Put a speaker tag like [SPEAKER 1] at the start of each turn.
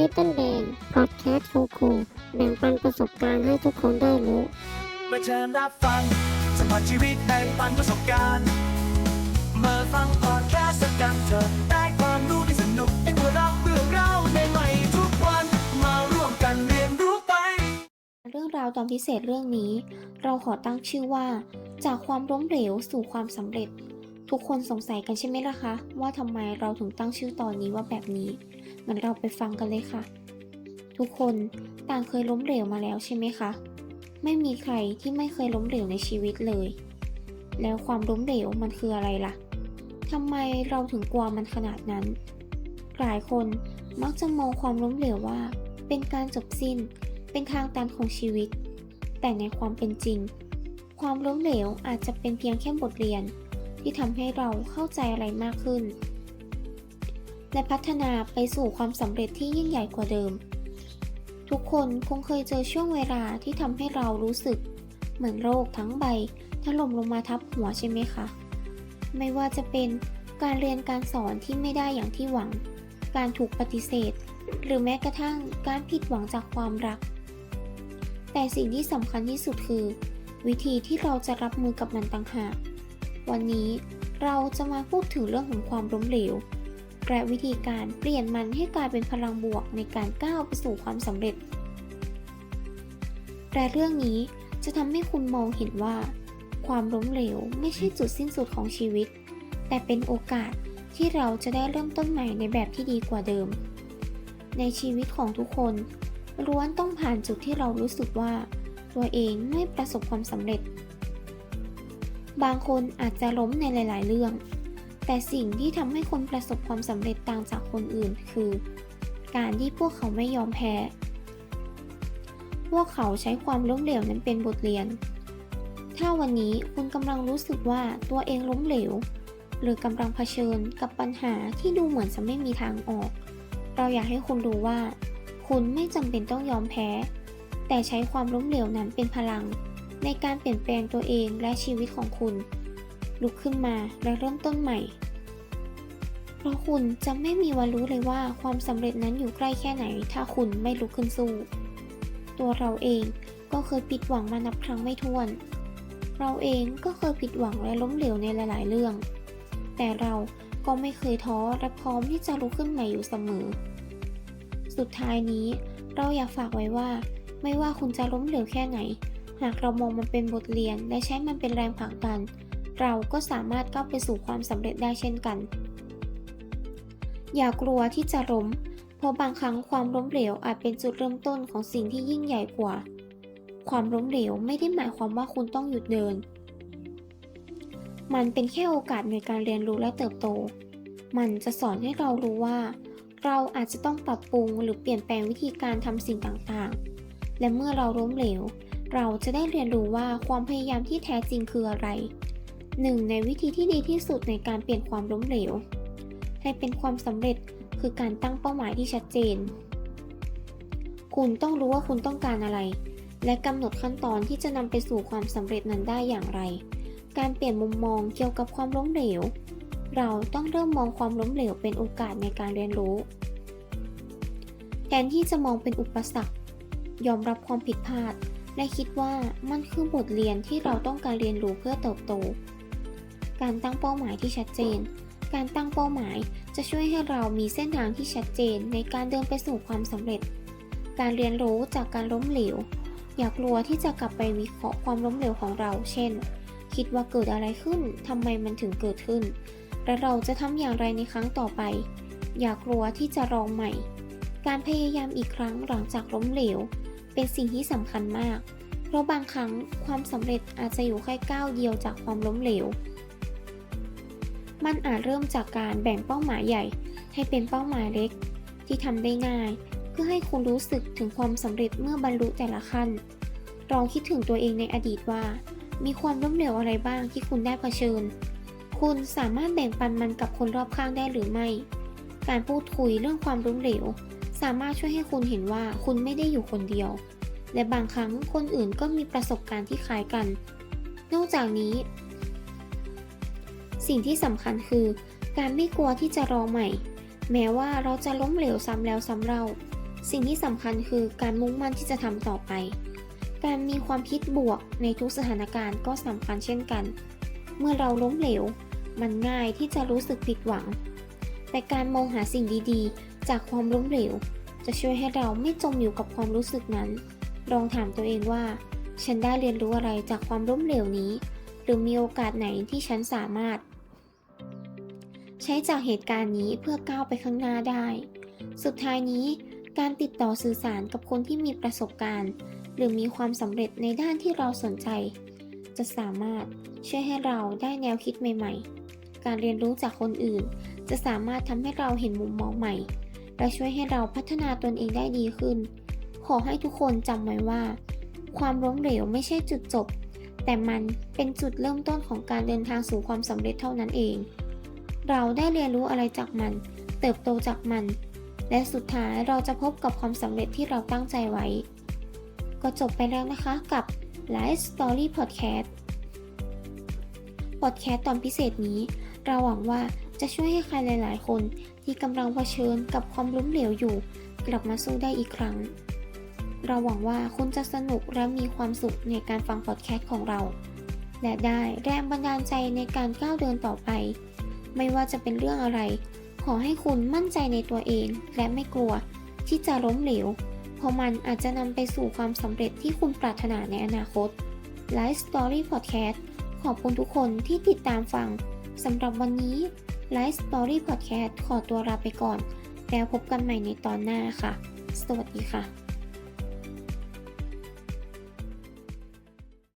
[SPEAKER 1] Little Bang Podcast for Cool แบ่งปันประสบการณ์ให้ทุกคนได้รู้
[SPEAKER 2] เมื่อเชิญรับฟังสัมผัสชีวิตในปันประสบการณ์เมื่อฟังพอดแคสต์สักกันเธอได้ความรู้ที่สนุกเป็นเมื่อเราเรื่องเราในใหม่ทุกวันมาร่วมกันเรียนรู้ไป
[SPEAKER 3] เรื่องราวตอนพิเศษเรื่องนี้ เราขอตั้งชื่อว่า จากความล้มเหลวสู่ความสำเร็จ ทุกคนสงสัยกันใช่ไหมล่ะคะ ว่าทำไมเราถึงตั้งชื่อตอนนี้ว่าแบบนี้ งั้นเราไปฟังกันเลยค่ะ ทุกคนต่างเคยล้มเหลวมาแล้วใช่ไหมคะ ไม่มีใครที่ไม่เคยล้มเหลวในชีวิตเลย แล้วความล้มเหลวมันคืออะไรล่ะทำไมเราถึงกลัวมันขนาดนั้น หลายคนมักจะมองความล้มเหลวว่า เป็นการจบสิ้น เป็นทางตันของชีวิต แต่ในความเป็นจริง ความล้มเหลวอาจจะเป็นเพียงแค่บทเรียน ที่ทำให้เราเข้าใจอะไรมากขึ้น และพัฒนาไปสู่ความสำเร็จที่ยิ่งใหญ่กว่าเดิม ทุกคนคงเคยเจอช่วงเวลาที่ทำให้เรารู้สึก เหมือนโรคทั้งใบถล่มลงมาทับหัวใช่ไหมคะ ไม่ว่าจะเป็นการเรียนการสอนที่ไม่ได้อย่างที่หวัง การถูกปฏิเสธ หรือแม้กระทั่งการผิดหวังจากความรัก แต่สิ่งที่สำคัญที่สุดคือ วิธีที่เราจะรับมือกับมันต่างหาก วันนี้เราจะมาพูดถึงเรื่องของความล้มเหลว และวิธีการเปลี่ยนมันให้กลายเป็นพลังบวกในการก้าวไปสู่ความสำเร็จแต่เรื่องนี้จะทำให้คุณมองเห็นว่า ความล้มเหลวไม่ใช่จุดสิ้นสุดของชีวิต แต่เป็นโอกาสที่เราจะได้เริ่มต้นใหม่ในแบบที่ดีกว่าเดิม ในชีวิตของทุกคนล้วนต้องผ่านจุดที่เรารู้สึกว่า ตัวเองไม่ประสบความสำเร็จ บางคนอาจจะล้มในหลาย ๆ เรื่อง แต่สิ่งที่ทำให้คนประสบความสำเร็จต่างจากคนอื่นคือ การที่พวกเขาไม่ยอมแพ้ พวกเขาใช้ความล้มเหลวนั้นเป็นบทเรียน ถ้าวันนี้คุณกำลังรู้สึกว่าตัวเองล้มเหลว หรือกำลังเผชิญกับปัญหาที่ดูเหมือนจะไม่มีทางออก เราอยากให้คุณรู้ว่า คุณไม่จำเป็นต้องยอมแพ้ แต่ใช้ความล้มเหลวนั้นเป็นพลัง ในการเปลี่ยนแปลงตัวเองและชีวิตของคุณ ลุกขึ้นมาและเริ่มต้นใหม่ เพราะคุณจะไม่มีวันรู้เลยว่าความสำเร็จนั้นอยู่ใกล้แค่ไหน ถ้าคุณไม่ลุกขึ้นสู้ ตัวเราเองก็เคยผิดหวังมานับครั้งไม่ถ้วน เราเองก็เคยผิดหวังและล้มเหลวในหลาย ๆ เรื่อง แต่เราก็ไม่เคยท้อและพร้อมที่จะลุกขึ้นใหม่อยู่เสมอ สุดท้ายนี้เราอยากฝากไว้ว่า ไม่ว่าคุณจะล้มเหลวแค่ไหน หากเรามองมันเป็นบทเรียนและใช้มันเป็นแรงผลักดัน เราก็สามารถก้าวไปสู่ความสำเร็จได้เช่นกัน อย่ากลัวที่จะล้ม เพราะบางครั้งความล้มเหลวอาจเป็นจุดเริ่มต้นของสิ่งที่ยิ่งใหญ่กว่า ความล้มเหลวไม่ได้หมายความว่าคุณต้องหยุดเดิน มันเป็นแค่โอกาสในการเรียนรู้และเติบโต มันจะสอนให้เรารู้ว่า เราอาจจะต้องปรับปรุงหรือเปลี่ยนแปลงวิธีการทำสิ่งต่างๆ และเมื่อเราล้มเหลวเราจะได้เรียนรู้ว่าความพยายามที่แท้จริงคืออะไร หนึ่งในวิธีที่ดีที่สุดในการเปลี่ยนความล้มเหลว ให้เป็นความสำเร็จคือการตั้งเป้าหมายที่ชัดเจน คุณต้องรู้ว่าคุณต้องการอะไร และกำหนดขั้นตอนที่จะนำไปสู่ความสำเร็จนั้นได้อย่างไร การเปลี่ยนมุมมองเกี่ยวกับความล้มเหลว เราต้องเริ่มมองความล้มเหลวเป็นโอกาสในการเรียนรู้ แทนที่จะมองเป็นอุปสรรค ยอมรับความผิดพลาดและคิดว่ามันคือบทเรียนที่เราต้องการเรียนรู้เพื่อเติบโต การตั้งเป้าหมายที่ชัดเจน การตั้งเป้าหมายจะช่วยให้เรามีเส้นทางที่ชัดเจนในการเดินไปสู่ความสำเร็จ การเรียนรู้จากการล้มเหลว อย่ากลัวที่จะกลับไปวิเคราะห์ความล้มเหลวของเรา เช่น คิดว่าเกิดอะไรขึ้นทำไมมันถึงเกิดขึ้น และเราจะทำอย่างไรในครั้งต่อไป อย่ากลัวที่จะลองใหม่ การพยายามอีกครั้งหลังจากล้มเหลว เป็นสิ่งที่สำคัญมาก เพราะบางครั้งความสำเร็จอาจจะอยู่แค่ก้าวเดียวจากความล้มเหลว มันอาจเริ่มจากการแบ่งเป้าหมายใหญ่ ให้เป็นเป้าหมายเล็ก ที่ทำได้ง่าย เพื่อให้คุณรู้สึกถึงความสำเร็จเมื่อบรรลุแต่ละขั้น ลองคิดถึงตัวเองในอดีตว่า มีความล้มเหลวอะไรบ้างที่คุณได้เผชิญ คุณสามารถแบ่งปันมันกับคนรอบข้างได้หรือไม่ การพูดคุยเรื่องความล้มเหลว สามารถช่วยให้คุณเห็นว่าคุณไม่ได้อยู่คนเดียว และบางครั้งคนอื่นก็มีประสบการณ์ที่คล้ายกัน นอกจากนี้ สิ่งที่สำคัญคือ การไม่กลัวที่จะลองใหม่ แม้ว่าเราจะล้มเหลวซ้ำแล้วซ้ำเล่า สิ่งที่สำคัญคือการมุ่งมั่นที่จะทำต่อไป การมีความคิดบวกในทุกสถานการณ์ก็สำคัญเช่นกัน เมื่อเราล้มเหลว มันง่ายที่จะรู้สึกผิดหวัง แต่การมองหาสิ่งดีๆ จากความล้มเหลว จะช่วยให้เราไม่จมอยู่กับความรู้สึกนั้น ลองถามตัวเองว่า ฉันได้เรียนรู้อะไรจากความล้มเหลวนี้หรือมีโอกาสไหนที่ฉันสามารถ ใช้จากเหตุการณ์นี้เพื่อก้าวไปข้างหน้าได้ สุดท้ายนี้ การติดต่อสื่อสารกับคนที่มีประสบการณ์ หรือมีความสำเร็จในด้านที่เราสนใจ จะสามารถช่วยให้เราได้แนวคิดใหม่ ๆ การเรียนรู้จากคนอื่น จะสามารถทำให้เราเห็นมุมมองใหม่ และช่วยให้เราพัฒนาตนเองได้ดีขึ้น ขอให้ทุกคนจำไว้ว่า ความล้มเหลวไม่ใช่จุดจบ แต่มันเป็นจุดเริ่มต้นของการเดินทางสู่ความสำเร็จเท่านั้นเอง เราได้เรียนรู้อะไรจากมัน เติบโตจากมัน และสุดท้ายเราจะพบกับความสำเร็จที่เราตั้งใจไว้ ก็จบไปแล้วนะคะกับ Life Story Podcast Podcast ตอนพิเศษนี้ เราหวังว่าจะช่วยให้ใครหลาย ๆ คนที่กำลังเผชิญกับความล้มเหลวอยู่ กลับมาสู้ได้อีกครั้ง เราหวังว่าคุณจะสนุกและมีความสุขในการฟังพอดแคสต์ของเรา และได้แรงบันดาลใจในการก้าวเดินต่อไป ไม่ว่าจะเป็นเรื่องอะไร ขอให้คุณมั่นใจในตัวเองและไม่กลัว ที่จะล้มเหลว เพราะมันอาจจะนำไปสู่ความสำเร็จที่คุณปรารถนาในอนาคต Life Story Podcast ขอบคุณทุกคนที่ติดตามฟังสำหรับวันนี้ Life Story Podcast ขอตัวลาไปก่อน แล้วพบกันใหม่ในตอนหน้าค่ะ สวัสดีค่ะ